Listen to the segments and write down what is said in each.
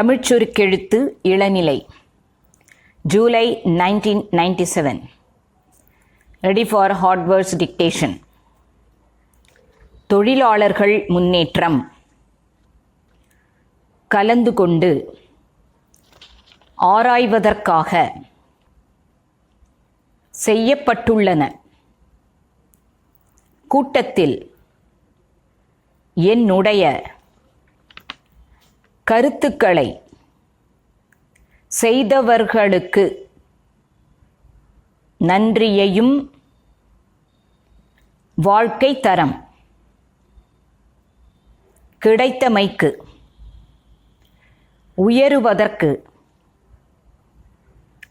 தமிழ்ச்சுருக்கெழுத்து இளநிலை. July nineteen ninety seven ready for hardwares dictation தொழிலாளர்கள் முன்னேற்றம். கலந்து கொண்டு ஆராய்வதற்காக செய்யப்பட்டுள்ளன. கூட்டத்தில் என்னுடைய கருத்துக்களை செய்தவர்களுக்கு நன்றியையும் வாழ்க்கை தரம் கிடைத்தமைக்கு உயருவதற்கு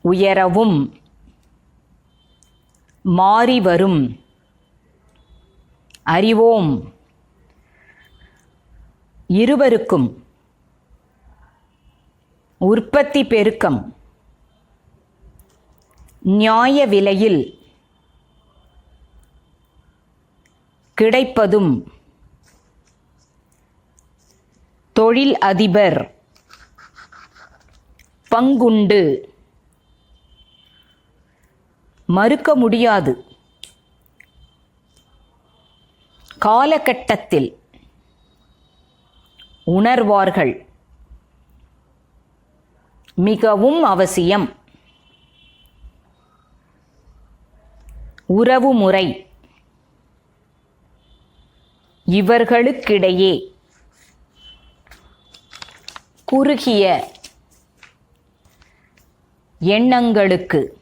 உயரவும் மாறிவரும். அறிவோம். இருவருக்கும் உற்பத்தி பெருக்கம். நியாய விலையில் கிடைப்பதும் தொழில் அதிபர் பங்குண்டு. மறுக்க முடியாது. காலகட்டத்தில் உணர்வார்கள். மிகவும் அவசியம். உறவுமுறை. இவர்களுக்கிடையே குறுகிய எண்ணங்களுக்கு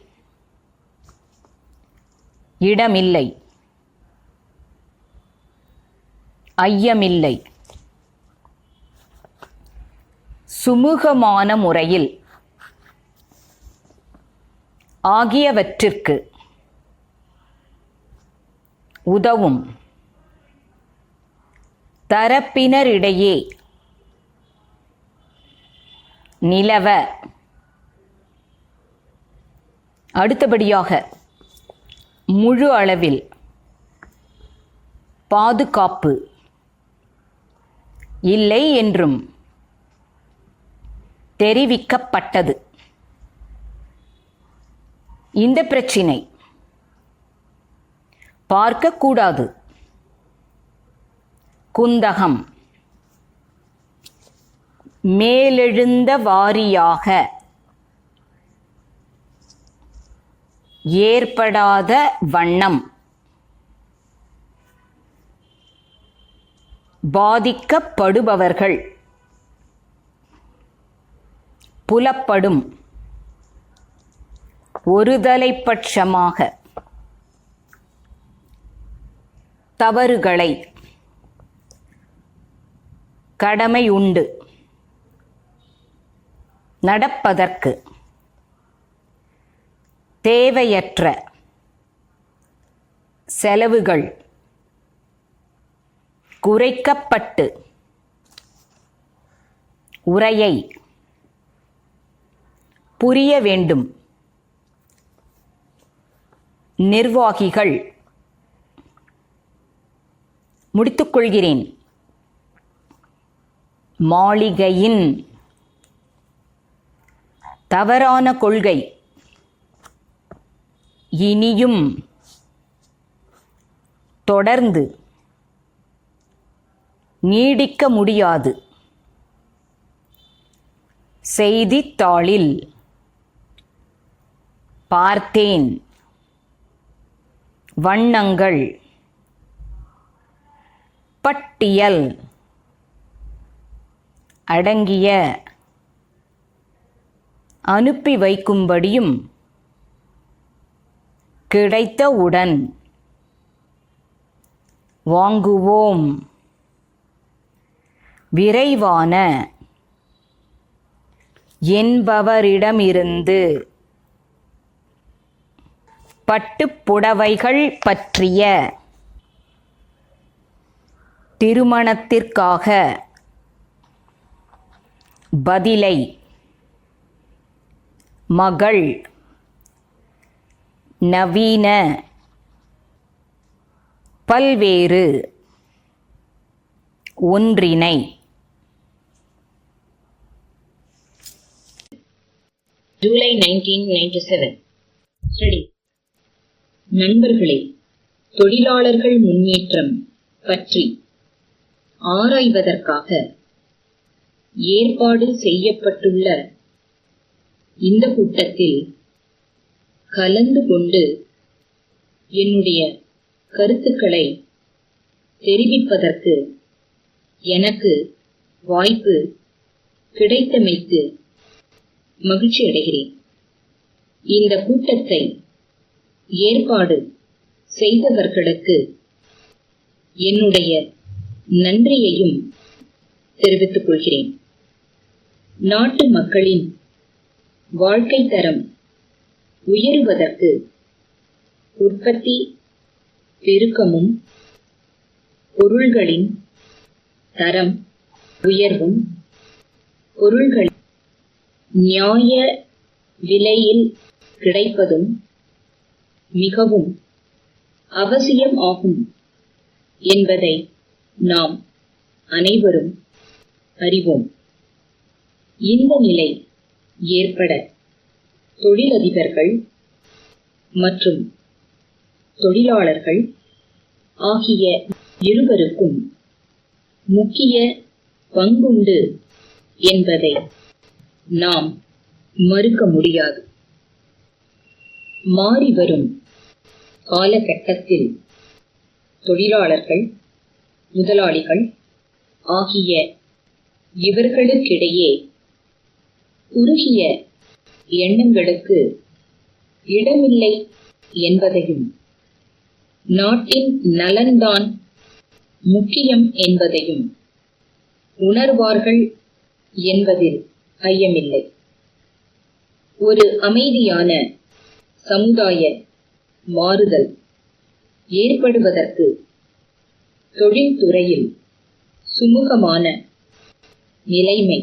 இடமில்லை. ஐயமில்லை. சுமூகமான முறையில் ஆகியவற்றிற்கு உதவும் தரப்பினரிடையே நிலவ. அடுத்தபடியாக முழு அளவில் பாதுகாப்பு இல்லை என்றும் தெரிவிக்கப்பட்டது. இந்த பிரச்சினை பார்க்கக்கூடாது குந்தகம். மேலெழுந்த வாரியாக ஏற்படாத வண்ணம். பாதிக்கப்படுபவர்கள். புலப்படும். ஒருதலைப்பட்சமாக தவறுகளை கடமை உண்டு. நடப்பதற்கு தேவையற்ற செலவுகள் குறைக்கப்பட்டு உரையை புரிய வேண்டும். நிர்வாகிகள். முடித்துக்கொள்கிறேன். மாளிகையின் தவறான கொள்கை. இனியும் தொடர்ந்து நீடிக்க முடியாது. செய்தித்தாளில் பார்த்தேன். வண்ணங்கள். பட்டியல். அடங்கிய. அனுப்பி வைக்கும்படியும். கிடைத்தவுடன். வாங்குவோம். விரைவான. என்பவரிடமிருந்து. பட்டுப்புடவைகள் பற்றிய திருமணத்திற்காக பதிலை மகள் நவீன பல்வேறு ஒன்றினை July nineteen ninety seven study நண்பர்களே தொழிலாளர்கள் முன்னேற்றம் பற்றி ஆராய்வதற்காக ஏற்பாடு செய்யப்பட்டுள்ள இந்த கூட்டத்தில் கலந்து கொண்டு என்னுடைய கருத்துக்களை தெரிவிப்பதற்கு எனக்கு வாய்ப்பு கிடைத்தமைக்கு மகிழ்ச்சி அடைகிறேன் இந்த கூட்டத்தை ஏற்பாடு செய்தவர்களுக்கு என்னுடைய நன்றியையும் தெரிவித்துக் கொள்கிறேன். நாட்டு மக்களின் வாழ்க்கை தரம் உயருவதற்கு உற்பத்தி பெருக்கமும் பொருள்களின் தரம் உயர்வும் பொருள்கள் நியாய விலையில் கிடைப்பதும் மிகவும் அவசியம் ஆகும் என்பதை நாம் அனைவரும் அறிவோம். இந்த நிலை ஏற்பட தொழிலதிபர்கள் மற்றும் தொழிலாளர்கள் ஆகிய இருவருக்கும் முக்கிய பங்குண்டு என்பதை நாம் மறுக்க முடியாது. மாறிவரும். காலகட்டத்தில் தொழிலாளர்கள் முதலாளிகள் ஆகிய இவர்களுக்கிடையே குறுகிய எண்ணங்களுக்கு இடமில்லை என்பதையும் நாட்டின் நலன்தான் முக்கியம் என்பதையும் உணர்வார்கள் என்பதில் ஐயமில்லை. ஒரு அமைதியான சமுதாய மாறுதல் ஏற்படுவதற்கு தொழில்துறையில் சுமூகமான நிலைமை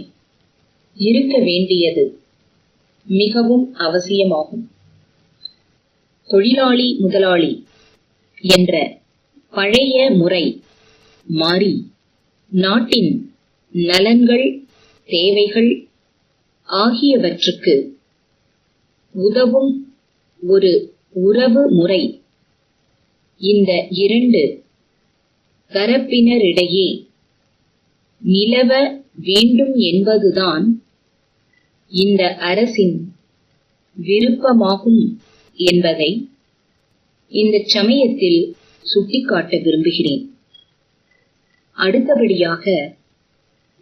இருக்க வேண்டியது மிகவும் அவசியமாகும். தொழிலாளி முதலாளி என்ற பழைய முறை மாறி நாட்டின் நலன்கள் தேவைகள் ஆகியவற்றுக்கு உதவும் ஒரு உறவு முறை. இந்த இரண்டு தரப்பினரிடையே நிலவ வேண்டும் என்பதுதான் இந்த அரசின் விருப்பமாகும் என்பதை இந்த சமயத்தில் சுட்டிக்காட்ட விரும்புகிறேன். அடுத்தபடியாக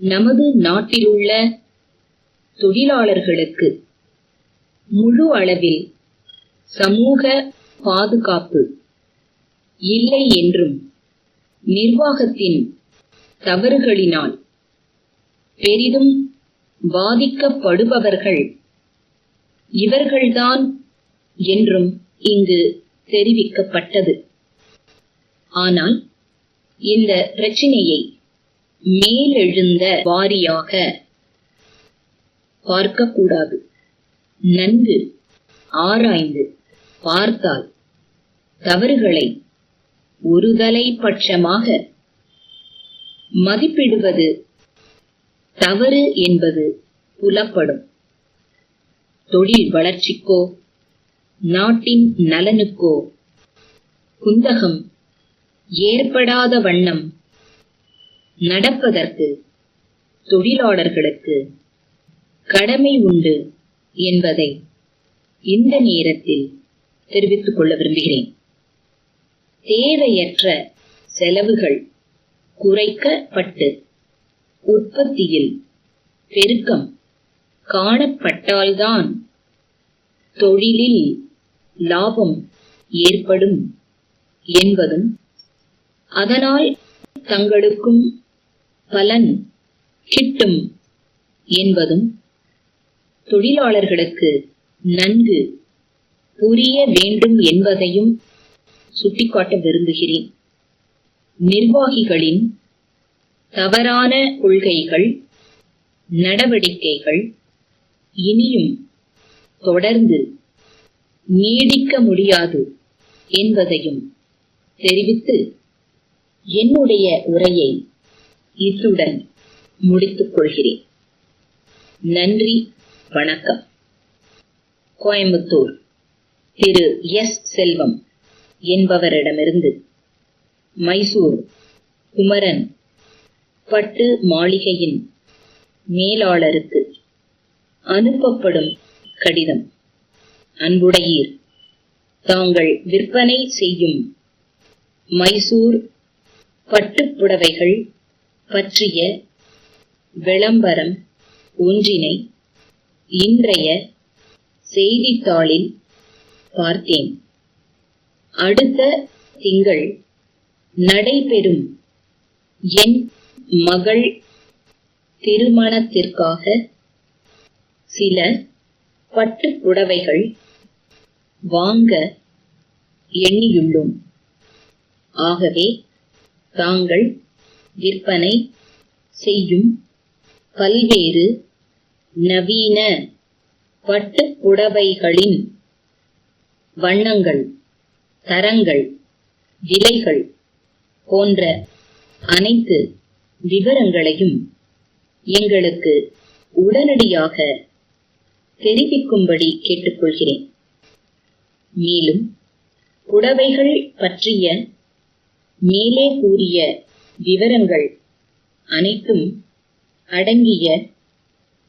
நமது நாட்டிலுள்ள தொழிலாளர்களுக்கு முழு அளவில் சமூக பாதுகாப்பு. இல்லை என்றும் நிர்வாகத்தின் தவறுகளினால் பெரிதும் பாதிக்கப்படுபவர்கள் இவர்கள்தான் என்றும் இங்கு தெரிவிக்கப்பட்டது. ஆனால் இந்த பிரச்சினையை மேலெழுந்த வாரியாக பார்க்கக்கூடாது. நன்கு ஆராய்ந்து பார்த்தால் தவறுகளை ஒருதலை பட்சமாக மதிப்பிடுவது தவறு என்பது புலப்படும். தொழில் வளர்ச்சிக்கோ நாட்டின் நலனுக்கோ குந்தகம் ஏற்படாத வண்ணம் நடப்பதற்கு தொழிலாளர்களுக்கு கடமை உண்டு என்பதை இந்த நேரத்தில் தெரிவித்துக் கொள்ள விரும்புகிறேன். தேவையற்ற செலவுகள் குறைக்கப்பட்டு உற்பத்தியில் பெருக்கம் காணப்பட்டால்தான் தொழிலில் லாபம் ஏற்படும் என்பதும் அதனால் தங்களுக்கும் பலன் கிட்டும் என்பதும் தொழிலாளர்களுக்கு நன்கு புரிய வேண்டும் என்பதையும் சுட்டிக்காட்ட விரும்புகிறேன். நிர்வாகிகளின் தவறான கொள்கைகள் நடவடிக்கைகள் இனியும் தொடர்ந்து நீடிக்க முடியாது என்பதையும் தெரிவித்து என்னுடைய உரையை இத்துடன் முடித்துக் கொள்கிறேன். நன்றி வணக்கம். கோயம்புத்தூர். திரு எஸ் செல்வம் என்பவரிடமிருந்து. மைசூர் குமரன் பட்டு மாளிகையின் மேலாளருக்கு அனுப்பப்படும் கடிதம். அன்புடையீர் தாங்கள் விற்பனை செய்யும் மைசூர் பட்டுப்புடவைகள் பற்றிய விளம்பரம் ஒன்றினை இன்றைய செய்தித்தாளில் பார்த்தேன். அடுத்த திங்கள் நடைபெறும் என் மகள் திருமணத்திற்காக சில பட்டுப்புடவைகள் வாங்க எண்ணியுள்ளோம். ஆகவே தாங்கள் விற்பனை செய்யும் பல்வேறு நவீன பட்டுப் புடவைகளின் வண்ணங்கள் தரங்கள் விலைகள் போன்ற அனைத்து விவரங்களையும் எங்களுக்கு உடனடியாக தெரிவிக்கும்படி கேட்டுக்கொள்கிறேன். மேலும் புடவைகள் பற்றிய மேலே கூறிய விவரங்கள் அனைத்தும் அடங்கிய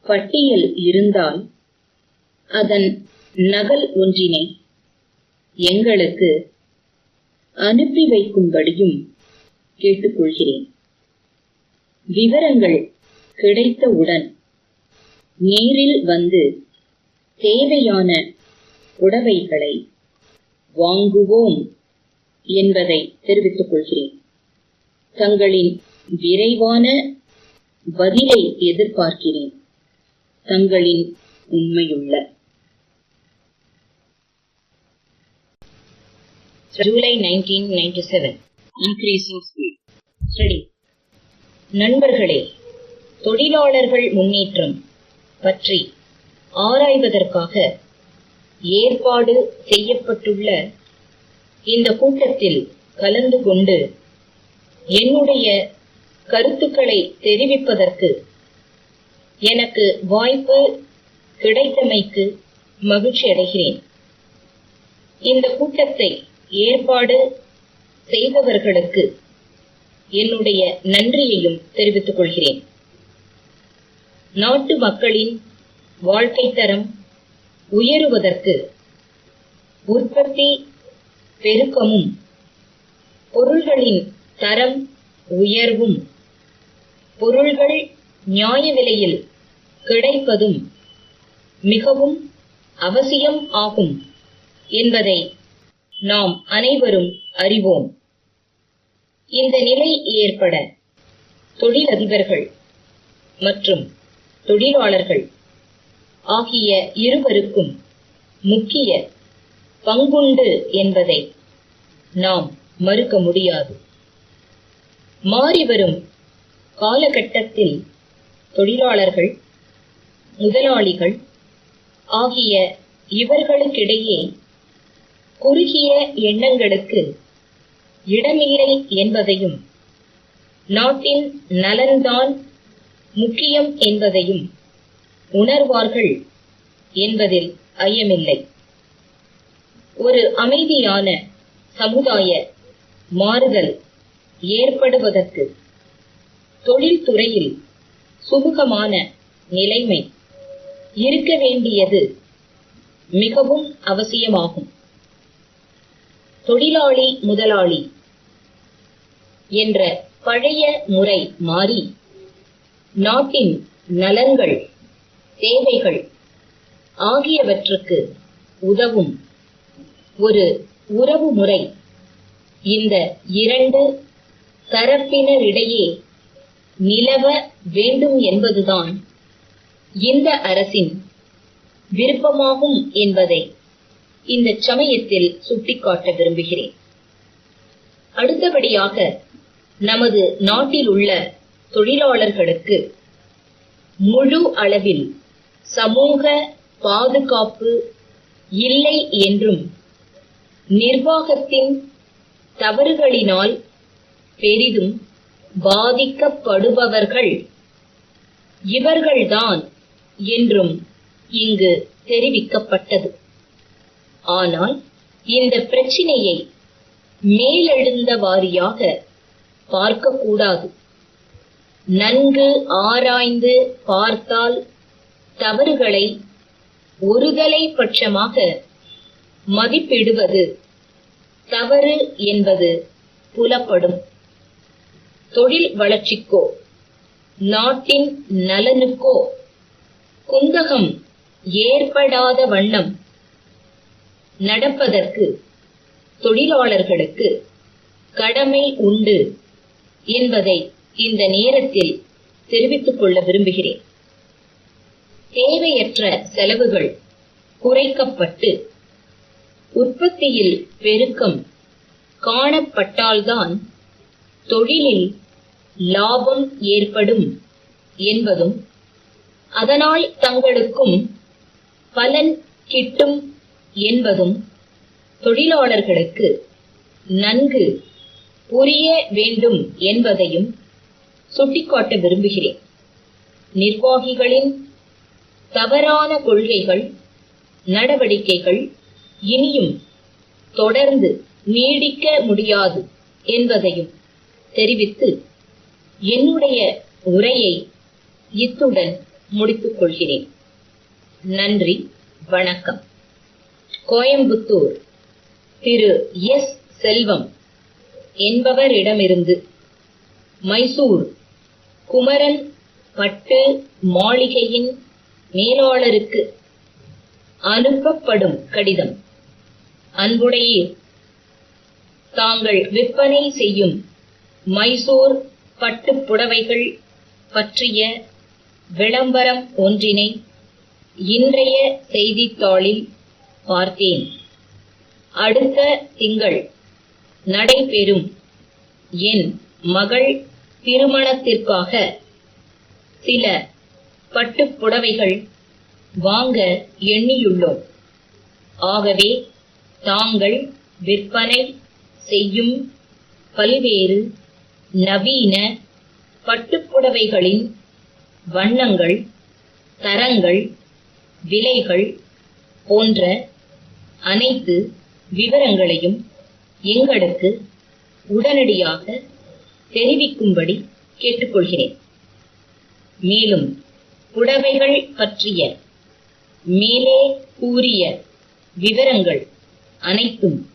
பட்டியல் இருந்தால் அதன் நகல் ஒன்றினை எங்களுக்கு அனுப்பி வைக்கும்படியும் கேட்டுக்கொள்கிறேன். விவரங்கள் கிடைத்தவுடன் நேரில் வந்து தேவையான புடவைகளை வாங்குவோம் என்பதை தெரிவித்துக் கொள்கிறேன். தங்களின் விரைவான பதிலை எதிர்பார்க்கிறேன். தங்களின் உண்மையுள்ள. July 1997 increasing speed. ஸ்டடி நண்பர்களே தொழிலாளர்கள் முன்னேற்றம் பற்றி ஆராய்வதற்காக ஏற்பாடு செய்யப்பட்டுள்ள இந்த கூட்டத்தில் கலந்து கொண்டு என்னுடைய கருத்துக்களை தெரிவிப்பதற்கு எனக்கு வாய்ப்பு கிடைத்தமைக்கு மகிழ்ச்சி அடைகிறேன். இந்த கூட்டத்தை ஏற்பாடு செய்தவர்களுக்கு என்னுடைய நன்றியையும் தெரிவித்துக் கொள்கிறேன். நாட்டு மக்களின் வாழ்க்கை தரம் உயருவதற்கு உற்பத்தி பெருக்கமும் பொருள்களின் தரம் உயர்வும் பொருள்கள் நியாய விலையில் கிடைப்பதும் மிகவும் அவசியம் ஆகும் என்பதை நாம் அனைவரும் அறிவோம். இந்த நிலை ஏற்பட தொழிலதிபர்கள் மற்றும் தொழிலாளர்கள் ஆகிய இருவருக்கும் முக்கிய பங்குண்டு என்பதை நாம் மறுக்க முடியாது. மாறிவரும் காலகட்டத்தில் தொழிலாளர்கள் முதலாளிகள் ஆகிய இவர்களுக்கிடையே குறுகிய எண்ணங்களுக்கு இடமில்லை என்பதையும் நாட்டின் நலன்தான் முக்கியம் என்பதையும் உணர்வார்கள் என்பதில் ஐயமில்லை. ஒரு அமைதியான சமுதாய மாறுதல் ஏற்படுவதற்கு தொழில்துறையில் சுமூகமான நிலைமை இருக்க வேண்டியது மிகவும் அவசியமாகும். தொழிலாளி முதலாளி என்ற பழைய முறை மாறி நாட்டின் நலன்கள் தேவைகள் ஆகியவற்றுக்கு உதவும் ஒரு உறவு முறை இந்த இரண்டு தரப்பினரிடையே நிலவ வேண்டும் என்பதுதான் இந்த அரசின் விருப்பமாகும் என்பதை இந்த சமயத்தில் சுட்டிக்காட்ட விரும்புகிறேன். அடுத்தபடியாக நமது நாட்டில் உள்ள தொழிலாளர்களுக்கு முழு அளவில் சமூக பாதுகாப்பு இல்லை என்றும் நிர்வாகத்தின் தவறுகளினால் பெரிதும் பாதிக்கப்படுபவர்கள் இவர்கள்தான் என்றும் இங்கு தெரிவிக்கப்பட்டது. ஆனால் இந்த பிரச்சினையை மேலெழுந்த வாரியாக பார்க்கக்கூடாது. நன்கு ஆராய்ந்து பார்த்தால் தவறுகளை ஒருதலை பட்சமாக மதிப்பிடுவது தவறு என்பது புலப்படும். தொழில் வளர்ச்சிக்கோ நாட்டின் நலனுக்கோ குந்தகம் ஏற்படாத வண்ணம் நடப்பதற்கு தொழிலாளர்களுக்கு கடமை உண்டு என்பதை இந்த நேரத்தில் தெரிவித்துக் கொள்ள விரும்புகிறேன். தேவையற்ற செலவுகள் குறைக்கப்பட்டு உற்பத்தியில் பெருக்கம் காணப்பட்டால்தான் தொழிலில் லாபம் ஏற்படும் என்பதும் அதனால் தங்களுக்கும் பலன் கிட்டும் என்பதும் தொழிலாளர்களுக்கு நன்கு புரிய வேண்டும் என்பதையும் சுட்டிக்காட்ட விரும்புகிறேன். நிர்வாகிகளின் தவறான கொள்கைகள் நடவடிக்கைகள் இனியும் தொடர்ந்து நீடிக்க முடியாது என்பதையும் தெரிவித்து என்னுடைய உரையை இத்துடன் முடித்துக் கொள்கிறேன் நன்றி வணக்கம். கோயம்புத்தூர். திரு. எஸ். செல்வம் என்பவரிடமிருந்து மைசூர். குமரன் பட்டு மாளிகையின் மேலாளருக்கு அனுப்பப்படும் கடிதம். அன்புடையீர் தாங்கள் விற்பனை செய்யும் மைசூர் பட்டுப்புடவைகள் பற்றிய விளம்பரம் ஒன்றினை இன்றைய செய்தித்தாளில் பார்த்தேன். அடுத்த திங்கள் நடைபெறும் என் மகள் திருமணத்திற்காக சில பட்டுப்புடவைகள் வாங்க எண்ணியுள்ளோம். ஆகவே தாங்கள் விற்பனை செய்யும் பல்வேறு நவீன பட்டுப்புடவைகளின் வண்ணங்கள் தரங்கள் விலைகள் போன்ற அனைத்து விவரங்களையும் எங்களுக்கு உடனடியாக தெரிவிக்கும்படி கேட்டுக்கொள்கிறேன். மேலும் புடவைகள் பற்றிய மேலே கூறிய விவரங்கள் அனைத்தும்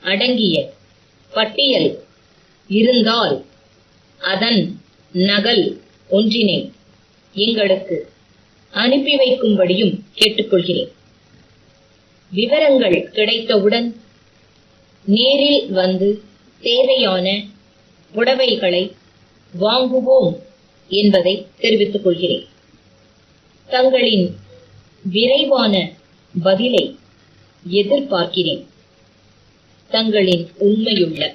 அடங்கிய பட்டியல் இருந்தால் அதன் நகல் ஒன்றினை எங்களுக்கு அனுப்பி வைக்கும்படியும் கேட்டுக்கொள்கிறேன். விவரங்கள் கிடைத்தவுடன் நேரில் வந்து தேவையான புடவைகளை வாங்குவோம் என்பதை தெரிவித்துக் கொள்கிறேன். தங்களின் விரைவான பதிலை எதிர்பார்க்கிறேன். தங்களின் உண்மையுள்ள